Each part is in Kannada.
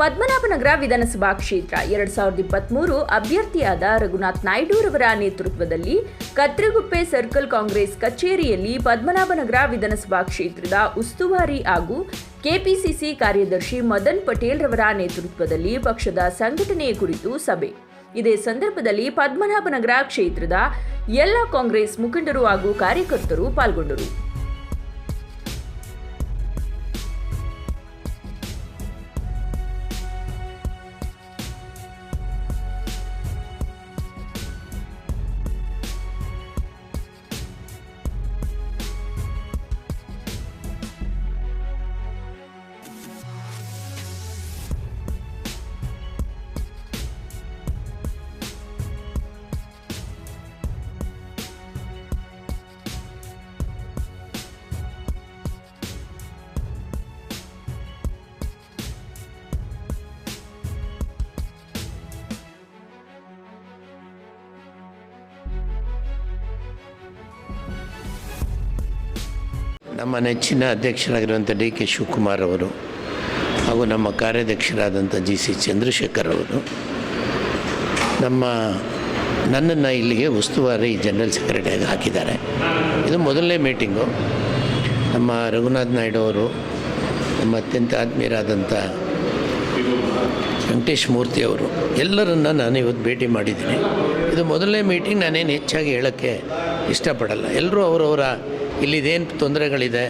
ಪದ್ಮನಾಭನಗರ ವಿಧಾನಸಭಾ ಕ್ಷೇತ್ರ. ಎರಡ್ ಸಾವಿರದ ಇಪ್ಪತ್ಮೂರು ಅಭ್ಯರ್ಥಿಯಾದ ರಘುನಾಥ್ ನಾಯ್ಡುರವರ ನೇತೃತ್ವದಲ್ಲಿ ಕತ್ರಿಗುಪ್ಪೆ ಸರ್ಕಲ್ ಕಾಂಗ್ರೆಸ್ ಕಚೇರಿಯಲ್ಲಿ ಪದ್ಮನಾಭನಗರ ವಿಧಾನಸಭಾ ಕ್ಷೇತ್ರದ ಉಸ್ತುವಾರಿ ಹಾಗೂ ಕೆಪಿಸಿಸಿ ಕಾರ್ಯದರ್ಶಿ ಮದನ್ ಪಟೇಲ್ ರವರ ನೇತೃತ್ವದಲ್ಲಿ ಪಕ್ಷದ ಸಂಘಟನೆಯ ಕುರಿತು ಸಭೆ. ಇದೇ ಸಂದರ್ಭದಲ್ಲಿ ಪದ್ಮನಾಭನಗರ ಕ್ಷೇತ್ರದ ಎಲ್ಲ ಕಾಂಗ್ರೆಸ್ ಮುಖಂಡರು ಹಾಗೂ ಕಾರ್ಯಕರ್ತರು ಪಾಲ್ಗೊಂಡರು. ನಮ್ಮ ನೆಚ್ಚಿನ ಅಧ್ಯಕ್ಷರಾಗಿರುವಂಥ ಡಿ ಕೆ ಶಿವಕುಮಾರ್ ಅವರು ಹಾಗೂ ನಮ್ಮ ಕಾರ್ಯಾಧ್ಯಕ್ಷರಾದಂಥ ಜಿ ಸಿ ಚಂದ್ರಶೇಖರ್ ಅವರು, ನಮ್ಮ ನನ್ನನ್ನು ಇಲ್ಲಿಗೆ ಉಸ್ತುವಾರಿ ಜನರಲ್ ಸೆಕ್ರೆಟರಿಯಾಗಿ ಹಾಕಿದ್ದಾರೆ. ಇದು ಮೊದಲನೇ ಮೀಟಿಂಗು. ನಮ್ಮ ರಘುನಾಥ್ ನಾಯ್ಡು ಅವರು, ನಮ್ಮ ಅತ್ಯಂತ ಆತ್ಮೀಯರಾದಂಥ ವೆಂಕಟೇಶ್ ಮೂರ್ತಿ ಅವರು, ಎಲ್ಲರನ್ನ ನಾನು ಇವತ್ತು ಭೇಟಿ ಮಾಡಿದ್ದೀನಿ. ಇದು ಮೊದಲನೇ ಮೀಟಿಂಗ್, ನಾನೇನು ಹೆಚ್ಚಾಗಿ ಹೇಳೋಕ್ಕೆ ಇಷ್ಟಪಡಲ್ಲ. ಎಲ್ಲರೂ ಅವರವರ ಇಲ್ಲಿದೇನು ತೊಂದರೆಗಳಿದೆ,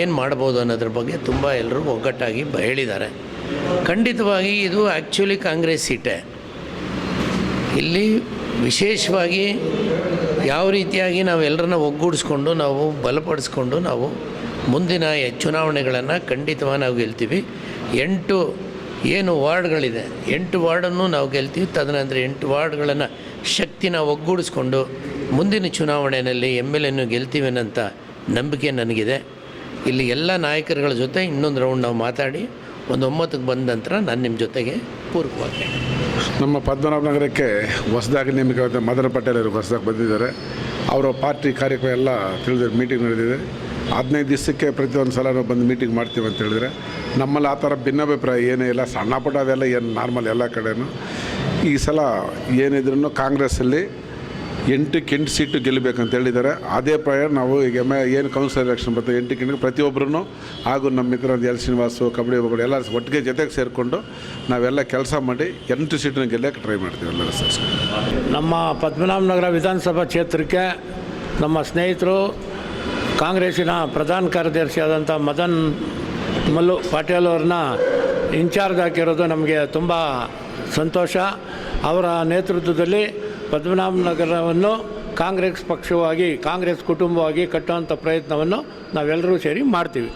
ಏನು ಮಾಡ್ಬೋದು ಅನ್ನೋದ್ರ ಬಗ್ಗೆ ತುಂಬ ಎಲ್ಲರೂ ಒಗ್ಗಟ್ಟಾಗಿ ಹೇಳಿದ್ದಾರೆ. ಖಂಡಿತವಾಗಿ ಇದು ಆ್ಯಕ್ಚುಲಿ ಕಾಂಗ್ರೆಸ್ ಸೀಟೇ. ಇಲ್ಲಿ ವಿಶೇಷವಾಗಿ ಯಾವ ರೀತಿಯಾಗಿ ನಾವೆಲ್ಲರನ್ನ ಒಗ್ಗೂಡಿಸ್ಕೊಂಡು, ನಾವು ಬಲಪಡಿಸ್ಕೊಂಡು ನಾವು ಮುಂದಿನ ಚುನಾವಣೆಗಳನ್ನು ಖಂಡಿತವಾಗಿ ನಾವು ಗೆಲ್ತೀವಿ. ಎಂಟು ಏನು ವಾರ್ಡ್ಗಳಿದೆ, ಎಂಟು ವಾರ್ಡನ್ನು ನಾವು ಗೆಲ್ತೀವಿ. ತದನಂತರ ಎಂಟು ವಾರ್ಡ್ಗಳನ್ನು ಶಕ್ತಿನ ಒಗ್ಗೂಡಿಸ್ಕೊಂಡು ಮುಂದಿನ ಚುನಾವಣೆಯಲ್ಲಿ ಎಂ ಎಲ್ ಎನ್ನು ಗೆಲ್ತೀವಿ ನಂಬಿಕೆ ನನಗಿದೆ. ಇಲ್ಲಿ ಎಲ್ಲ ನಾಯಕರುಗಳ ಜೊತೆ ಇನ್ನೊಂದು ರೌಂಡ್ ನಾವು ಮಾತಾಡಿ, ಒಂದು ಒಂಬತ್ತಕ್ಕೆ ಬಂದ ನಂತರ ನಾನು ನಿಮ್ಮ ಜೊತೆಗೆ ಪೂರಕವಾಗಿ. ನಮ್ಮ ಪದ್ಮನಾಭನಗರಕ್ಕೆ ಹೊಸದಾಗಿ ನೇಮಕವಾದ ಮದರ್ ಪಟೇಲ್ ಅವರು ಹೊಸದಾಗಿ ಬಂದಿದ್ದಾರೆ. ಅವರ ಪಾರ್ಟಿ ಕಾರ್ಯಕ್ರಮ ಎಲ್ಲ ತಿಳಿದ ಮೀಟಿಂಗ್ ನಡೆದಿದೆ. ಹದಿನೈದು ದಿವಸಕ್ಕೆ ಪ್ರತಿಯೊಂದು ಸಲ ನಾವು ಬಂದು ಮೀಟಿಂಗ್ ಮಾಡ್ತೀವಿ ಅಂತ ಹೇಳಿದರೆ ನಮ್ಮಲ್ಲಿ ಆ ಥರ ಭಿನ್ನಾಭಿಪ್ರಾಯ ಏನೇ ಇಲ್ಲ ಸಣ್ಣ ಪುಟ್ಟ ಅದೆಲ್ಲ ಏನು ನಾರ್ಮಲ್ ಎಲ್ಲ ಕಡೆಯೂ ಈ ಸಲ ಏನಿದ್ರು ಕಾಂಗ್ರೆಸ್ಸಲ್ಲಿ ಎಂಟಕ್ಕೆ ಕೆಂಟು ಸೀಟು ಗೆಲ್ಲಬೇಕಂತ ಹೇಳಿದ್ದಾರೆ. ಅದೇ ಪ್ರಾಯ ನಾವು ಈಗ ಎಂ ಏನು ಕೌನ್ಸಿಲ್ ಎಲೆಕ್ಷನ್ ಬರ್ತದೆ ಎಂಟಕ್ಕೆ ಎಂಟು ಪ್ರತಿಯೊಬ್ಬರೂ ಹಾಗೂ ನಮ್ಮ ಮಿತ್ರ ಎಲ್ ಶ್ರೀನಿವಾಸು, ಕಬಡ್ಡಿ ಒಬ್ಬರು ಎಲ್ಲ ಒಟ್ಟಿಗೆ ಜೊತೆಗೆ ಸೇರಿಕೊಂಡು ನಾವೆಲ್ಲ ಕೆಲಸ ಮಾಡಿ ಎಂಟು ಸೀಟನ್ನ ಗೆಲ್ಲಕ್ಕೆ ಟ್ರೈ ಮಾಡ್ತೀವಿ ಎಲ್ಲರೂ ಸರ್. ನಮ್ಮ ಪದ್ಮನಾಭನಗರ ವಿಧಾನಸಭಾ ಕ್ಷೇತ್ರಕ್ಕೆ ನಮ್ಮ ಸ್ನೇಹಿತರು, ಕಾಂಗ್ರೆಸ್ಸಿನ ಪ್ರಧಾನ ಕಾರ್ಯದರ್ಶಿಯಾದಂಥ ಮದನ್ ಮಲ್ಲು ಪಾಟೀಲ್ ಅವ್ರನ್ನ ಇನ್ಚಾರ್ಜ್ ಹಾಕಿರೋದು ನಮಗೆ ತುಂಬ ಸಂತೋಷ. ಅವರ ನೇತೃತ್ವದಲ್ಲಿ ಪದ್ಮನಾಭನಗರವನ್ನು ಕಾಂಗ್ರೆಸ್ ಪಕ್ಷವಾಗಿ ಕಾಂಗ್ರೆಸ್ ಕುಟುಂಬವಾಗಿ ಕಟ್ಟುವಂಥ ಪ್ರಯತ್ನವನ್ನು ನಾವೆಲ್ಲರೂ ಸೇರಿ ಮಾಡ್ತೀವಿ.